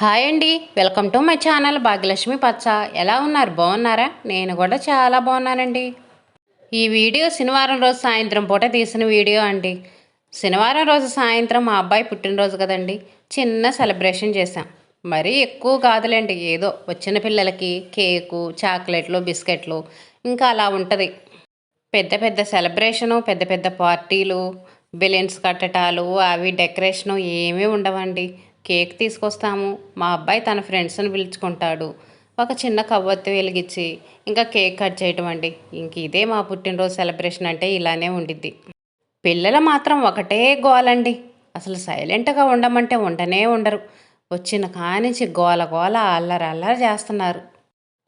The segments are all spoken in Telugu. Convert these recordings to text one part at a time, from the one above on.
హాయ్ అండి. Welcome to my channel Bhagyalakshmi పచ్చ. ఎలా ఉన్నారు? బాగున్నారా? నేను కూడా చాలా బాగున్నానండి. ఈ వీడియో శనివారం రోజు సాయంత్రం పూట తీసిన వీడియో అండి. శనివారం రోజు సాయంత్రం మా అబ్బాయి పుట్టినరోజు కదండి. చిన్న సెలబ్రేషన్ చేశాం. మరీ ఎక్కువ కాదులేండి. ఏదో వచ్చిన పిల్లలకి కేకు చాక్లెట్లు బిస్కెట్లు ఇంకా అలా ఉంటుంది. పెద్ద పెద్ద సెలబ్రేషను పెద్ద పెద్ద పార్టీలు బెలూన్స్ కట్టటాలు అవి డెకరేషను ఏమీ ఉండవండి. కేక్ తీసుకొస్తాము. మా అబ్బాయి తన ఫ్రెండ్స్ని పిలుచుకుంటాడు. ఒక చిన్న కవ్వొత్తి వెలిగించి ఇంకా కేక్ కట్ చేయటం అండి. ఇంక ఇదే మా పుట్టినరోజు సెలబ్రేషన్ అంటే ఇలానే ఉండిద్ది. పిల్లలు మాత్రం ఒకటే గోలండి. అసలు సైలెంట్గా ఉండమంటే ఉండనే ఉండరు. వచ్చిన కానించి గోల గోల అల్లరి అల్లరి చేస్తున్నారు.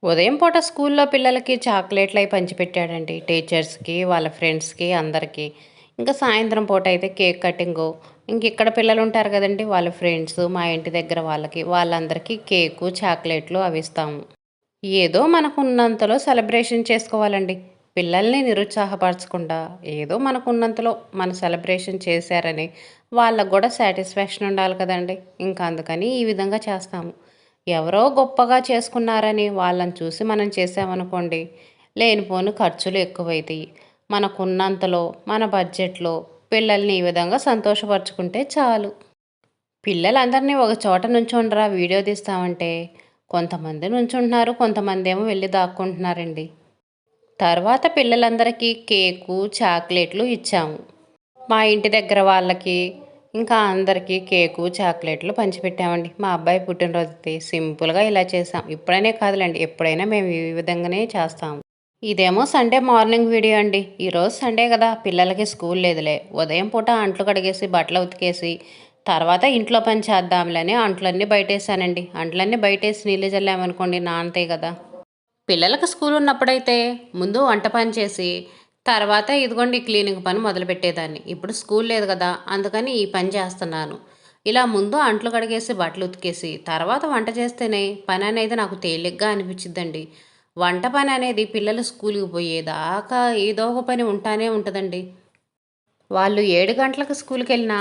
ఉదయం పూట స్కూల్లో పిల్లలకి చాక్లెట్లు అవి పంచిపెట్టాడండి. టీచర్స్కి వాళ్ళ ఫ్రెండ్స్కి అందరికీ. ఇంకా సాయంత్రం పూట అయితే కేక్ కటింగు ఇంక ఇక్కడ పిల్లలు ఉంటారు కదండి వాళ్ళ ఫ్రెండ్స్ మా ఇంటి దగ్గర వాళ్ళకి వాళ్ళందరికీ కేకు చాక్లెట్లు అవి ఇస్తాము. ఏదో మనకున్నంతలో సెలబ్రేషన్ చేసుకోవాలండి. పిల్లల్ని నిరుత్సాహపరచకుండా ఏదో మనకున్నంతలో మన సెలబ్రేషన్ చేశారని వాళ్ళకు కూడా సాటిస్ఫాక్షన్ ఉండాలి కదండి. ఇంకా అందుకని ఈ విధంగా చేస్తాము. ఎవరో గొప్పగా చేసుకున్నారని వాళ్ళని చూసి మనం చేసామనుకోండి లేనిపోని ఖర్చులు ఎక్కువైతాయి. మనకున్నంతలో మన బడ్జెట్లో పిల్లల్ని ఈ విధంగా సంతోషపరచుకుంటే చాలు. పిల్లలందరినీ ఒక చోట నుంచుండరా వీడియో తీస్తామంటే. కొంతమంది నుంచుంటున్నారు కొంతమంది ఏమో వెళ్ళి దాక్కుంటున్నారండి. తర్వాత పిల్లలందరికీ కేకు చాక్లెట్లు ఇచ్చాము. మా ఇంటి దగ్గర వాళ్ళకి ఇంకా అందరికీ కేకు చాక్లెట్లు పంచిపెట్టామండి. మా అబ్బాయి పుట్టినరోజు సింపుల్గా ఇలా చేసాం ఇప్పుడైనా కాదులేండి ఎప్పుడైనా మేము ఈ విధంగానే చేస్తాము. ఇదేమో సండే మార్నింగ్ వీడియో అండి. ఈరోజు సండే కదా పిల్లలకి స్కూల్ లేదులే. ఉదయం పూట అంట్లు కడిగేసి బట్టలు ఉతికేసి తర్వాత ఇంట్లో పని చేద్దాంలని అంట్లన్నీ బయటేసానండి. అంట్లన్నీ బయటేసి నీళ్ళు చల్లామనుకోండి నానతాయి కదా. పిల్లలకు స్కూల్ ఉన్నప్పుడైతే ముందు వంట పని చేసి తర్వాత ఇదిగోండి క్లీనింగ్ పని మొదలుపెట్టేదాన్ని ఇప్పుడు స్కూల్ లేదు కదా అందుకని ఈ పని చేస్తున్నాను. ఇలా ముందు అంట్లు కడిగేసి బట్టలు ఉతికేసి తర్వాత వంట చేస్తేనే పని అనేది నాకు తేలిగ్గా అనిపించిద్దండి. వంట పని అనేది పిల్లలు స్కూల్కి పోయేదాకా ఏదో ఒక పని ఉంటానే ఉంటుందండి. వాళ్ళు ఏడు గంటలకు స్కూల్కి వెళ్ళినా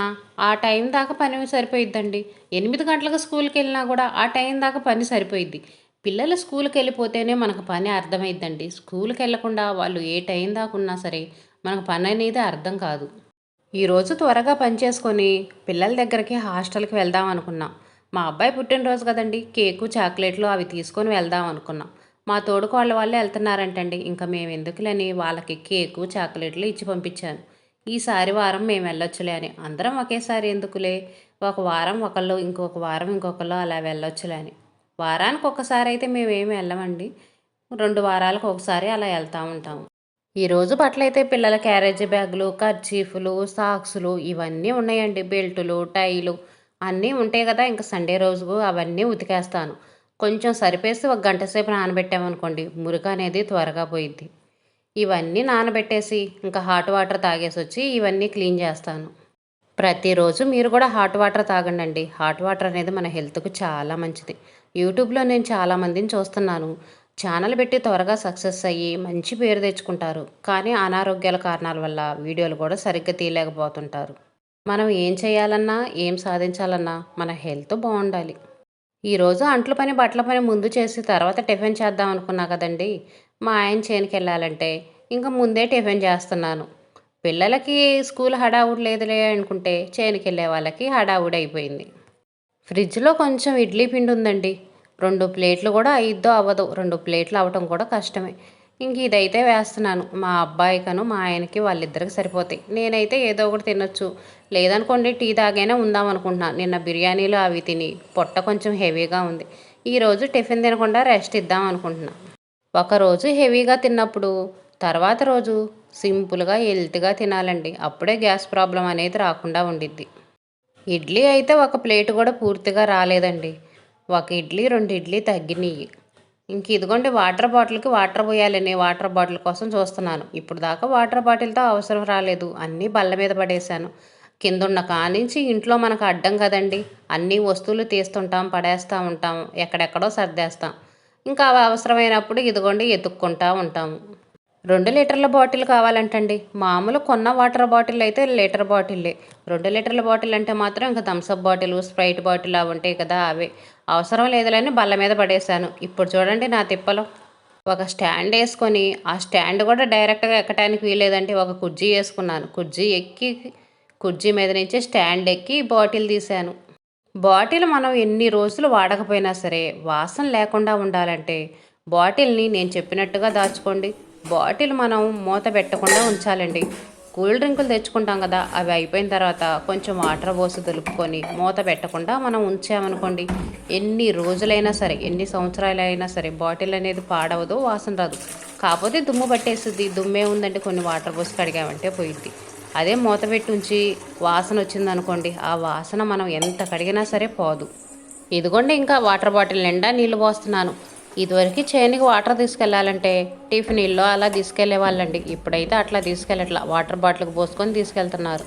ఆ టైం దాకా పని సరిపోయిద్దండి. ఎనిమిది గంటలకు స్కూల్కి వెళ్ళినా కూడా ఆ టైం దాకా పని సరిపోయిద్ది. పిల్లలు స్కూల్కి వెళ్ళిపోతేనే మనకు పని అర్థమైద్దండి. స్కూల్కి వెళ్ళకుండా వాళ్ళు ఏ టైం దాకా ఉన్నా సరే మనకు పని అనేది అర్థం కాదు. ఈరోజు త్వరగా పని చేసుకొని పిల్లల దగ్గరికి హాస్టల్కి వెళ్దాం అనుకున్నాం. మా అబ్బాయి పుట్టినరోజు కదండి. కేకు చాక్లెట్లు అవి తీసుకొని వెళ్దాం అనుకున్నాం. మా తోడుకోళ్ళ వాళ్ళే వెళ్తున్నారంటండి. ఇంకా మేము ఎందుకులని వాళ్ళకి కేకు చాక్లెట్లు ఇచ్చి పంపించాను. ఈసారి వారం మేము వెళ్ళొచ్చులే అని. అందరం ఒకేసారి ఎందుకులే? ఒక వారం ఒకళ్ళు ఇంకొక వారం ఇంకొకళ్ళు అలా వెళ్ళొచ్చులే అని. వారానికి ఒకసారి అయితే మేమేమి వెళ్ళమండి. రెండు వారాలకు ఒకసారి అలా వెళ్తూ ఉంటాము. ఈరోజు బట్టలైతే పిల్లల క్యారేజీ బ్యాగులు కర్చీఫ్లు సాక్సులు ఇవన్నీ ఉన్నాయండి. బెల్టులు టైలు అన్నీ ఉంటాయి కదా. ఇంకా సండే రోజు అవన్నీ ఉతికేస్తాను. కొంచెం సరిపేసి ఒక గంట సేపు నానబెట్టామనుకోండి మురుగు అనేది త్వరగా పోయిద్ది. ఇవన్నీ నానబెట్టేసి ఇంకా హాట్ వాటర్ తాగేసి వచ్చి ఇవన్నీ క్లీన్ చేస్తాను. ప్రతిరోజు మీరు కూడా హాట్ వాటర్ తాగండి హాట్ వాటర్ అనేది మన హెల్త్కు చాలా మంచిది. యూట్యూబ్లో నేను చాలామందిని చూస్తున్నాను. ఛానల్ పెట్టి త్వరగా సక్సెస్ అయ్యి మంచి పేరు తెచ్చుకుంటారు. కానీ అనారోగ్యాల కారణాల వల్ల వీడియోలు కూడా సరిగ్గా తీయలేకపోతుంటారు. మనం ఏం చేయాలన్నా ఏం సాధించాలన్నా మన హెల్త్ బాగుండాలి. ఈరోజు అంట్ల పని బట్టల పని ముందు చేసి తర్వాత టిఫిన్ చేద్దాం అనుకున్నా కదండి. మా ఆయన చేనికి వెళ్ళాలంటే ఇంకా ముందే టిఫిన్ చేస్తున్నాను. పిల్లలకి స్కూల్ హడావుడు లేదులే అనుకుంటే చేనికి వెళ్ళే వాళ్ళకి హడావుడి అయిపోయింది. ఫ్రిడ్జ్లో కొంచెం ఇడ్లీ పిండి ఉందండి. రెండు ప్లేట్లు కూడా అయిద్దో అవ్వదు రెండు ప్లేట్లు అవ్వటం కూడా కష్టమే. ఇంక ఇదైతే వేస్తున్నాను. మా అబ్బాయికను మా ఆయనకి వాళ్ళిద్దరికి సరిపోతాయి. నేనైతే ఏదో ఒకటి తినొచ్చు. లేదనుకోండి టీ తాగైనా ఉందాం అనుకుంటున్నాను నిన్న బిర్యానీలు అవి తిని పొట్ట కొంచెం హెవీగా ఉంది. ఈరోజు టిఫిన్ తినకుండా రెస్ట్ ఇద్దాం అనుకుంటున్నా ఒకరోజు హెవీగా తిన్నప్పుడు తర్వాత రోజు సింపుల్గా హెల్త్గా తినాలండి. అప్పుడే గ్యాస్ ప్రాబ్లం అనేది రాకుండా ఉండిద్ది. ఇడ్లీ అయితే ఒక ప్లేట్ కూడా పూర్తిగా రాలేదండి. ఒక ఇడ్లీ రెండు ఇడ్లీ తగ్గినాయి ఇంక ఇదిగోండి వాటర్ బాటిల్కి వాటర్ పోయాలని వాటర్ బాటిల్ కోసం చూస్తున్నాను. ఇప్పుడు దాకా వాటర్ బాటిల్తో అవసరం రాలేదు. అన్నీ బల్ల మీద పడేశాను. కింద ఉన్న కానించి ఇంట్లో మనకు అడ్డం కదండి. అన్ని వస్తువులు తీస్తుంటాం పడేస్తూ ఉంటాం ఎక్కడెక్కడో సర్దేస్తాం. ఇంకా అవి అవసరమైనప్పుడు ఇదిగోండి ఎత్తుక్కుంటూ ఉంటాము రెండు లీటర్ల బాటిల్ కావాలంటండి. మామూలు కొన్న వాటర్ బాటిల్ అయితే లీటర్ బాటిల్లే. రెండు లీటర్ల బాటిల్ అంటే మాత్రం ఇంకా థమ్స్అప్ బాటిల్ స్ప్రైట్ బాటిల్ అవి ఉంటాయి కదా అవే. అవసరం లేదులని బల్ల మీద పడేశాను. ఇప్పుడు చూడండి నా తిప్పలో. ఒక స్టాండ్ వేసుకొని ఆ స్టాండ్ కూడా డైరెక్ట్గా ఎక్కడానికి వీలేదండి ఒక కుర్జీ వేసుకున్నాను. కుర్జీ ఎక్కి కుర్చీ మీద నుంచి స్టాండ్ ఎక్కి బాటిల్ తీశాను. బాటిల్ మనం ఎన్ని రోజులు వాడకపోయినా సరే వాసన లేకుండా ఉండాలంటే బాటిల్ని నేను చెప్పినట్టుగా దాచుకోండి. బాటిల్ మనం మూత పెట్టకుండా ఉంచాలండి. కూల్ డ్రింకులు తెచ్చుకుంటాం కదా అవి అయిపోయిన తర్వాత కొంచెం వాటర్ పోసి దులుపుకొని మూత పెట్టకుండా మనం ఉంచామనుకోండి ఎన్ని రోజులైనా సరే ఎన్ని సంవత్సరాలైనా సరే బాటిల్ అనేది పాడవదు వాసన రాదు. కాకపోతే దుమ్ము పట్టేస్తుంది దుమ్మే ఉందంటే కొన్ని వాటర్ పోసి కడిగామంటే పోయిద్ది. అదే మూత పెట్టి ఉంచి వాసన వచ్చిందనుకోండి ఆ వాసన మనం ఎంత కడిగినా సరే పోదు. ఇదిగోండి ఇంకా వాటర్ బాటిల్ నిండా నీళ్ళు పోస్తున్నాను. ఇదివరకు చేనికి వాటర్ తీసుకెళ్ళాలంటే టిఫిన్లో అలా తీసుకెళ్ళే వాళ్ళండి ఇప్పుడైతే అట్లా తీసుకెళ్ళట్లా. వాటర్ బాటిల్కి పోసుకొని తీసుకెళ్తున్నారు.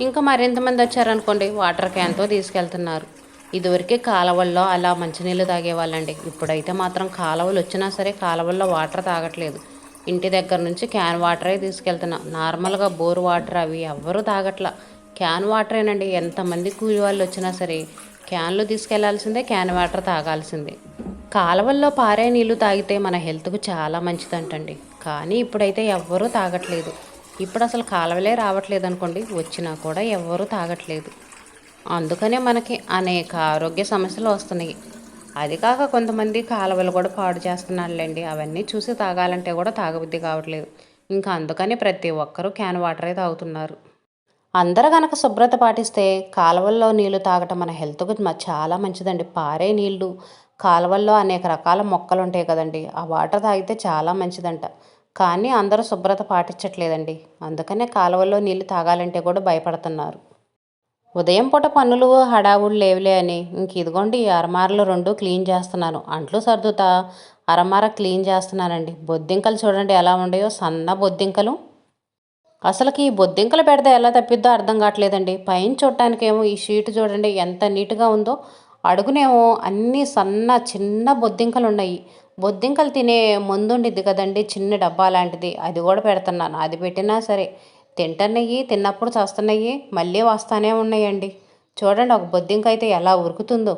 ఇంకా మరింతమంది వచ్చారనుకోండి వాటర్ క్యాన్తో తీసుకెళ్తున్నారు. ఇదివరకే కాలువల్లో అలా మంచినీళ్ళు తాగేవాళ్ళండి. ఇప్పుడైతే మాత్రం కాలువలు వచ్చినా సరే కాలువల్లో వాటర్ తాగట్లేదు. ఇంటి దగ్గర నుంచి క్యాన్ వాటరే తీసుకెళ్తున్నా. నార్మల్గా బోర్ వాటర్ అవి ఎవ్వరూ తాగట్లా. క్యాన్ వాటరేనండి ఎంతమంది కూలి వాళ్ళు వచ్చినా సరే క్యాన్లు తీసుకెళ్ళాల్సిందే క్యాన్ వాటర్ తాగాల్సిందే. కాలువల్లో పారే నీళ్ళు తాగితే మన హెల్త్కు చాలా మంచిదంటండి. కానీ ఇప్పుడైతే ఎవ్వరూ తాగట్లేదు. ఇప్పుడు అసలు కాలువలే రావట్లేదు అనుకోండి వచ్చినా కూడా ఎవ్వరూ తాగట్లేదు. అందుకనే మనకి అనేక ఆరోగ్య సమస్యలు వస్తున్నాయి. అది కాక కొంతమంది కాలువలు కూడా పాడు చేస్తున్నారులేండి అవన్నీ చూసి తాగాలంటే కూడా తాగబుద్ధి కావట్లేదు. ఇంకా అందుకని ప్రతి ఒక్కరూ క్యాన్ వాటరే తాగుతున్నారు. అందరూ కనుక శుభ్రత పాటిస్తే కాలువల్లో నీళ్ళు తాగటం మన హెల్త్కు చాలా మంచిదండి. పారే నీళ్ళు. కాలువల్లో అనేక రకాల మొక్కలు ఉంటాయి కదండి. ఆ వాటర్ తాగితే చాలా మంచిదంట. కానీ అందరూ శుభ్రత పాటించట్లేదండి. అందుకనే కాలువల్లో నీళ్ళు తాగాలంటే కూడా భయపడుతున్నారు. ఉదయం పూట పనులు హడావుడు లేవులే అని. ఇంక ఇదిగోండి ఈ అరమారలు రెండు క్లీన్ చేస్తున్నాను. అంట్లు సర్దుతా అరమార క్లీన్ చేస్తున్నానండి. బొద్దింకలు చూడండి ఎలా ఉండయో సన్న బొద్దింకలు. అసలుకి ఈ బొద్దింకలు పెడితే ఎలా తప్పిద్దో అర్థం కావట్లేదండి. పైన చూడటానికేమో ఈ షీట్ చూడండి ఎంత నీట్గా ఉందో. అడుగునేమో అన్నీ సన్న చిన్న బొద్దింకలు ఉన్నాయి. బొద్దింకలు తినే ముందుండిద్ది కదండి చిన్న డబ్బా లాంటిది. అది కూడా పెడుతున్నాను. అది పెట్టినా సరే. తింటున్నాయి తిన్నప్పుడు చేస్తున్నాయి మళ్ళీ వస్తానే ఉన్నాయండి. చూడండి ఒక బొద్దింక అయితే ఎలా ఉరుకుతుందో.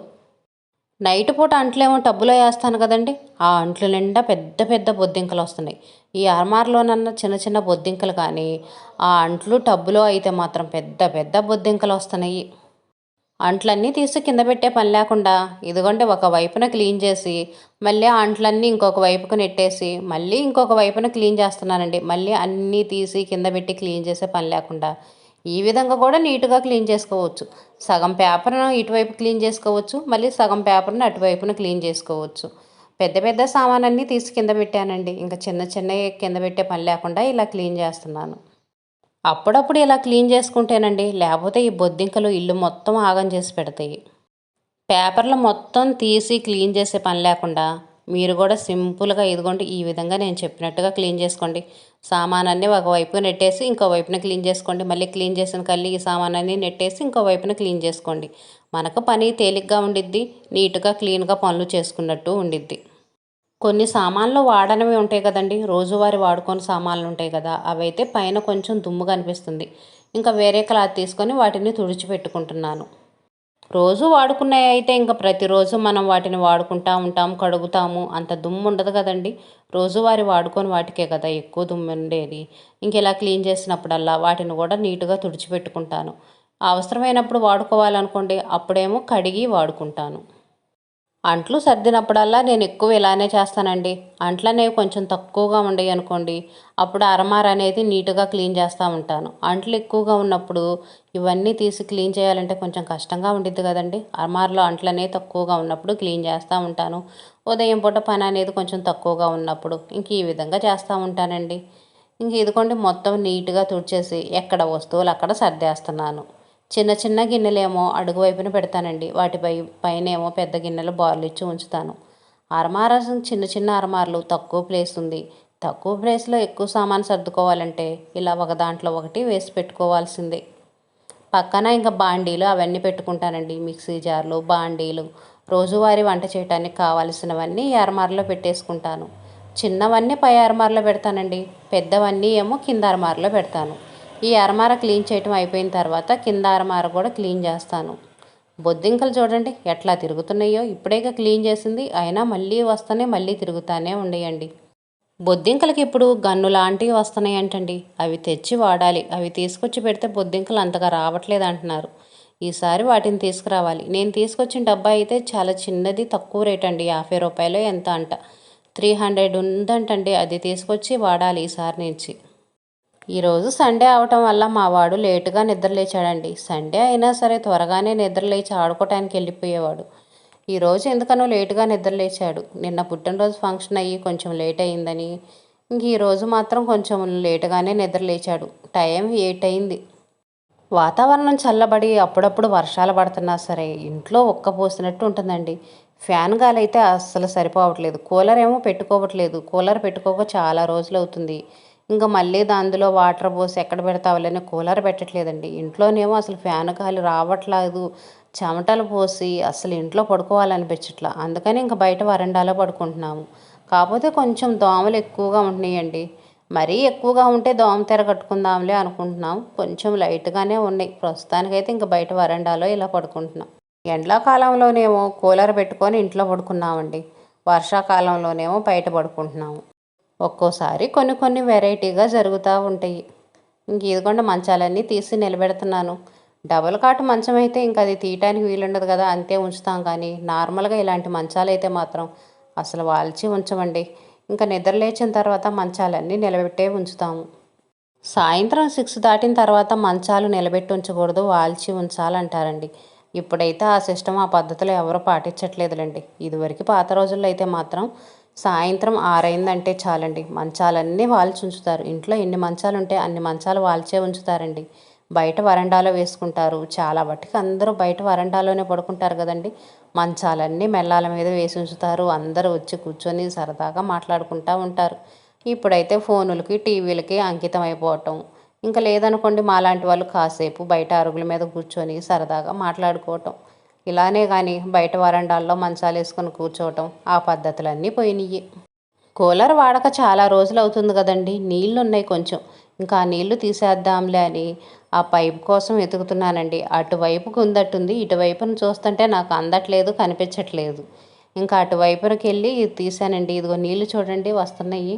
నైట్ పూట అంట్లేమో టబ్బులో వేస్తాను కదండి. ఆ అంట్లు నిండా పెద్ద పెద్ద బొద్దింకలు వస్తున్నాయి ఈ అర్మార్లోనన్న చిన్న చిన్న బొద్దింకలు కానీ ఆ అంట్లు టబ్బులో అయితే మాత్రం పెద్ద పెద్ద బొద్దింకలు వస్తున్నాయి అంట్లన్నీ తీసి కింద పెట్టే పని లేకుండా ఇదిగోండి ఒక వైపున క్లీన్ చేసి మళ్ళీ అంట్లన్నీ ఇంకొక వైపుకు నెట్టేసి మళ్ళీ ఇంకొక వైపున క్లీన్ చేస్తున్నానండి. మళ్ళీ అన్నీ తీసి కింద పెట్టి క్లీన్ చేసే పని లేకుండా ఈ విధంగా కూడా నీట్గా క్లీన్ చేసుకోవచ్చు. సగం పేపర్ను ఇటువైపు క్లీన్ చేసుకోవచ్చు మళ్ళీ సగం పేపర్ను అటువైపున క్లీన్ చేసుకోవచ్చు. పెద్ద పెద్ద సామానన్నీ తీసి కింద పెట్టానండి. ఇంకా చిన్న చిన్న కింద పెట్టే పని లేకుండా ఇలా క్లీన్ చేస్తున్నాను. అప్పుడప్పుడు ఇలా క్లీన్ చేసుకుంటేనండి లేకపోతే ఈ బొద్దింకలు ఇల్లు మొత్తం ఆగం చేసి పెడతాయి. పేపర్లు మొత్తం తీసి క్లీన్ చేసే పని లేకుండా మీరు కూడా సింపుల్గా ఇదిగోండి ఈ విధంగా నేను చెప్పినట్టుగా క్లీన్ చేసుకోండి. సామానాన్ని ఒకవైపు నెట్టేసి ఇంకో వైపున క్లీన్ చేసుకోండి. మళ్ళీ క్లీన్ చేసిన కళ్ళీ ఈ సామానాన్ని నెట్టేసి ఇంకో వైపున క్లీన్ చేసుకోండి. మనకు పని తేలిగ్గా ఉండిద్ది నీట్గా క్లీన్గా పనులు చేసుకున్నట్టు ఉండిద్ది. కొన్ని సామాన్లు వాడనివి ఉంటాయి కదండి. రోజువారి వాడుకొని సామాన్లు ఉంటాయి కదా. అవైతే పైన కొంచెం దుమ్ము కనిపిస్తుంది. ఇంకా వేరే క్లాత్ తీసుకొని వాటిని తుడిచిపెట్టుకుంటున్నాను. రోజు వాడుకున్నాయి అయితే ఇంకా ప్రతిరోజు మనం వాటిని వాడుకుంటా ఉంటాం కడుగుతాము. అంత దుమ్ము ఉండదు కదండి. రోజువారి వాడుకొని వాటికే కదా ఎక్కువ దుమ్ము ఉండేది. ఇంక ఇలా క్లీన్ చేసినప్పుడల్లా వాటిని కూడా నీట్గా తుడిచిపెట్టుకుంటాను. అవసరమైనప్పుడు వాడుకోవాలనుకోండి అప్పుడేమో కడిగి వాడుకుంటాను. అంట్లు సర్దినప్పుడల్లా నేను ఎక్కువ ఇలానే చేస్తానండి. అంట్లు అనేవి కొంచెం తక్కువగా ఉండేవి అనుకోండి. అప్పుడు అరమార అనేది నీట్గా క్లీన్ చేస్తూ ఉంటాను. అంట్లు ఎక్కువగా ఉన్నప్పుడు ఇవన్నీ తీసి క్లీన్ చేయాలంటే కొంచెం కష్టంగా ఉండిద్ది కదండి. అరమారలో అంట్లు అనేవి తక్కువగా ఉన్నప్పుడు క్లీన్ చేస్తూ ఉంటాను. ఉదయం పూట పని అనేది కొంచెం తక్కువగా ఉన్నప్పుడు ఇంక ఈ విధంగా చేస్తూ ఉంటానండి. ఇంక ఇదిగోండి మొత్తం నీట్గా తుడిచేసి ఎక్కడ వస్తువులు అక్కడ సర్దేస్తున్నాను. చిన్న చిన్న గిన్నెలేమో అడుగు వైపున పెడతానండి. వాటిపై పైన ఏమో పెద్ద గిన్నెలు బార్లు ఇచ్చి ఉంచుతాను. అరమార చిన్న చిన్న అరమార్లు తక్కువ ప్లేస్ ఉంది. తక్కువ ప్లేస్లో ఎక్కువ సామాను సర్దుకోవాలంటే ఇలా ఒక దాంట్లో ఒకటి వేసి పెట్టుకోవాల్సిందే. పక్కన ఇంకా బాండీలు అవన్నీ పెట్టుకుంటానండి. మిక్సీ జార్లు బాండీలు రోజువారీ వంట చేయడానికి కావాల్సినవన్నీ అరమార్లో పెట్టేసుకుంటాను. చిన్నవన్నీ పై అరమార్లో పెడతానండి. పెద్దవన్నీ ఏమో కింద అరమార్లో పెడతాను. ఈ అరమార క్లీన్ చేయటం అయిపోయిన తర్వాత కింద అరమార కూడా క్లీన్ చేస్తాను. బొద్దింకలు చూడండి ఎట్లా తిరుగుతున్నాయో. ఇప్పుడేగా క్లీన్ చేసింది అయినా మళ్ళీ వస్తూనే మళ్ళీ తిరుగుతానే ఉండేయండి. బొద్దింకలకి ఇప్పుడు గన్ను లాంటివి వస్తున్నాయి అంటండి. అవి తెచ్చి వాడాలి. అవి తీసుకొచ్చి పెడితే బొద్దింకలు అంతగా రావట్లేదు అంటున్నారు. ఈసారి వాటిని తీసుకురావాలి. నేను తీసుకొచ్చిన డబ్బా అయితే చాలా చిన్నది తక్కువ రేట్ అండి. యాభై రూపాయలు ఎంత అంట. త్రీ హండ్రెడ్ ఉందంటండి. అది తీసుకొచ్చి వాడాలి ఈసారి నుంచి. ఈరోజు సండే అవటం వల్ల మా వాడు లేటుగా నిద్రలేచాడండి సండే అయినా సరే త్వరగానే నిద్రలేచి ఆడుకోవటానికి వెళ్ళిపోయేవాడు. ఈరోజు ఎందుకనో లేటుగా నిద్రలేచాడు నిన్న పుట్టినరోజు ఫంక్షన్ అయ్యి కొంచెం లేట్ అయిందని. ఇంక ఈరోజు మాత్రం కొంచెం లేటుగానే నిద్రలేచాడు టైం ఎయిట్ అయింది. వాతావరణం చల్లబడి అప్పుడప్పుడు వర్షాలు పడుతున్నా సరే ఇంట్లో ఒక్క పోసినట్టు ఉంటుందండి. ఫ్యాన్ గాలి అయితే అస్సలు సరిపోవట్లేదు. కూలర్ ఏమో పెట్టుకోవట్లేదు. కూలర్ పెట్టుకోక చాలా రోజులు అవుతుంది ఇంకా మళ్ళీ అందులో వాటర్ పోసి ఎక్కడ పెడతావులని కూలర్ పెట్టట్లేదండి. ఇంట్లోనేమో అసలు ఫ్యాన్ గాలి రావట్లేదు. చెమటలు పోసి అసలు ఇంట్లో పడుకోవాలనిపించట్లా. అందుకని ఇంకా బయట వరండాలో పడుకుంటున్నాము. కాకపోతే కొంచెం దోమలు ఎక్కువగా ఉంటున్నాయండి. మరీ ఎక్కువగా ఉంటే దోమ తెర కట్టుకుందాంలే అనుకుంటున్నాం కొంచెం లైట్గానే ఉన్నాయి. ప్రస్తుతానికైతే ఇంకా బయట వరండాలో ఇలా పడుకుంటున్నాం. ఎండాకాలంలోనేమో కూలర్ పెట్టుకొని ఇంట్లో పడుకున్నామండి. వర్షాకాలంలోనేమో బయట పడుకుంటున్నాము. ఒక్కోసారి కొన్ని కొన్ని వెరైటీగా జరుగుతూ ఉంటాయి. ఇంక ఇదిగోండి మంచాలన్నీ తీసి నిలబెడుతున్నాను. డబుల్ కాటు మంచం అయితే ఇంకా అది తీయటానికి వీలుండదు కదా అంతే ఉంచుతాం కానీ నార్మల్గా ఇలాంటి మంచాలు అయితే మాత్రం అసలు వాల్చి ఉంచమండి. ఇంకా నిద్ర లేచిన తర్వాత మంచాలన్నీ నిలబెట్టే ఉంచుతాము. సాయంత్రం సిక్స్ దాటిన తర్వాత మంచాలు నిలబెట్టి ఉంచకూడదు వాల్చి ఉంచాలంటారండి. ఇప్పుడైతే ఆ సిస్టమ్ ఆ పద్ధతులు ఎవరు పాటించట్లేదులేండి. ఇదివరకు పాత రోజుల్లో అయితే మాత్రం సాయంత్రం ఆరైందంటే చాలండి. మంచాలన్నీ వాల్చి ఉంచుతారు ఇంట్లో ఎన్ని మంచాలు ఉంటే అన్ని మంచాలు వాల్చే ఉంచుతారండి. బయట వరండాలో వేసుకుంటారు. చాలా మట్టుకు అందరూ బయట వరండాలోనే పడుకుంటారు కదండి. మంచాలన్నీ మెల్లాల మీద వేసి ఉంచుతారు. అందరూ వచ్చి కూర్చొని సరదాగా మాట్లాడుకుంటూ ఉంటారు. ఇప్పుడైతే ఫోనులకి టీవీలకి అంకితం అయిపోవటం. ఇంకా లేదనుకోండి మాలాంటి వాళ్ళు కాసేపు బయట అరుగుల మీద కూర్చొని సరదాగా మాట్లాడుకోవటం. ఇలానే కానీ బయట వరండాల్లో మంచాలు వేసుకొని కూర్చోవటం ఆ పద్ధతులన్నీ పోయినాయి కూలర్ వాడక చాలా రోజులు అవుతుంది కదండి. నీళ్ళు ఉన్నాయి కొంచెం. ఇంకా ఆ నీళ్ళు తీసేద్దాంలే అని ఆ పైప్ కోసం వెతుకుతున్నానండి. అటువైపుకు ఉందట్టుంది ఇటువైపును చూస్తుంటే నాకు అందట్లేదు కనిపించట్లేదు. ఇంకా అటువైపునకి వెళ్ళి తీసానండి. ఇదిగో నీళ్ళు చూడండి వస్తున్నాయి.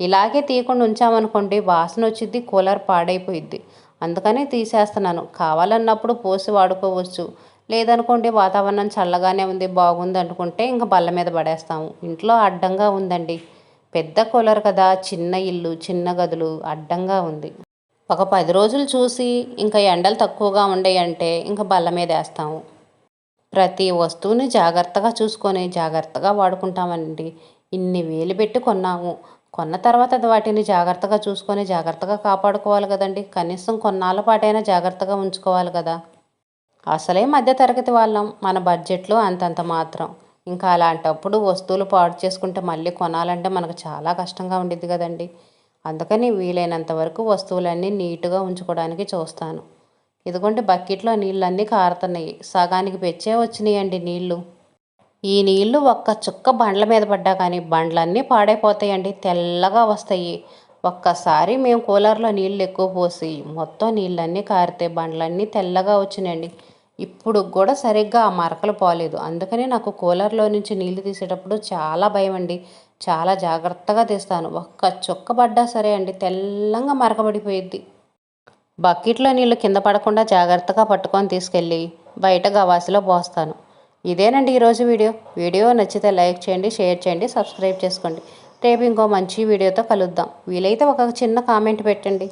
ఇలాగే తీయకుండా ఉంచామనుకోండి వాసన వచ్చింది కూలర్ పాడైపోయిద్ది. అందుకనే తీసేస్తున్నాను. కావాలన్నప్పుడు పోసి వాడుకోవచ్చు. లేదనుకోండి వాతావరణం చల్లగానే ఉంది బాగుంది అనుకుంటే ఇంకా బల్ల మీద పడేస్తాము. ఇంట్లో అడ్డంగా ఉందండి. పెద్ద కూలర్ కదా చిన్న ఇల్లు చిన్న గదులు అడ్డంగా ఉంది. ఒక పది రోజులు చూసి ఇంకా ఎండలు తక్కువగా ఉండేయంటే ఇంకా బల్ల మీద వేస్తాము. ప్రతి వస్తువుని జాగ్రత్తగా చూసుకొని జాగ్రత్తగా వాడుకుంటామండి. ఇన్ని వేలు పెట్టి కొన్నాము. కొన్న తర్వాత వాటిని జాగ్రత్తగా చూసుకొని జాగ్రత్తగా కాపాడుకోవాలి కదండి. కనీసం కొన్నాళ్ళ పాటైనా జాగ్రత్తగా ఉంచుకోవాలి కదా. అసలే మధ్యతరగతి వాళ్ళం. మన బడ్జెట్లో అంతంత మాత్రం. ఇంకా అలాంటప్పుడు వస్తువులు పాడు చేసుకుంటే మళ్ళీ కొనాలంటే మనకు చాలా కష్టంగా ఉండిద్ది కదండి. అందుకని వీలైనంత వరకు వస్తువులన్నీ నీట్గా ఉంచుకోవడానికి చూస్తాను. ఇదిగోండి బకెట్లో నీళ్ళన్నీ కారుతున్నాయి. సగానికి పెచ్చే వచ్చినాయండి నీళ్ళు. ఈ నీళ్ళు ఒక్క చుక్క బండ్ల మీద పడ్డా కానీ బండ్లన్నీ పాడైపోతాయండి. తెల్లగా వస్తాయి. ఒక్కసారి మేము కూలర్లో నీళ్ళు ఎక్కువ పోసి మొత్తం నీళ్ళన్నీ కారితే బండ్లన్నీ తెల్లగా వచ్చినాయండి. ఇప్పుడు కూడా సరిగ్గా ఆ మరకలు పోలేదు. అందుకని నాకు కూలర్లో నుంచి నీళ్ళు తీసేటప్పుడు చాలా భయం అండి చాలా జాగ్రత్తగా తీస్తాను. ఒక్క చుక్క పడ్డా సరే అండి తెల్లంగా మరకబడిపోయిద్ది బకెట్లో నీళ్ళు కింద పడకుండా జాగ్రత్తగా పట్టుకొని తీసుకెళ్ళి బయట గవాసిలో పోస్తాను. ఇదేనండి ఈరోజు వీడియో. వీడియో నచ్చితే లైక్ చేయండి షేర్ చేయండి సబ్స్క్రైబ్ చేసుకోండి. రేపు ఇంకో మంచి వీడియోతో కలుద్దాం. వీలైతే ఒక చిన్న కామెంట్ పెట్టండి.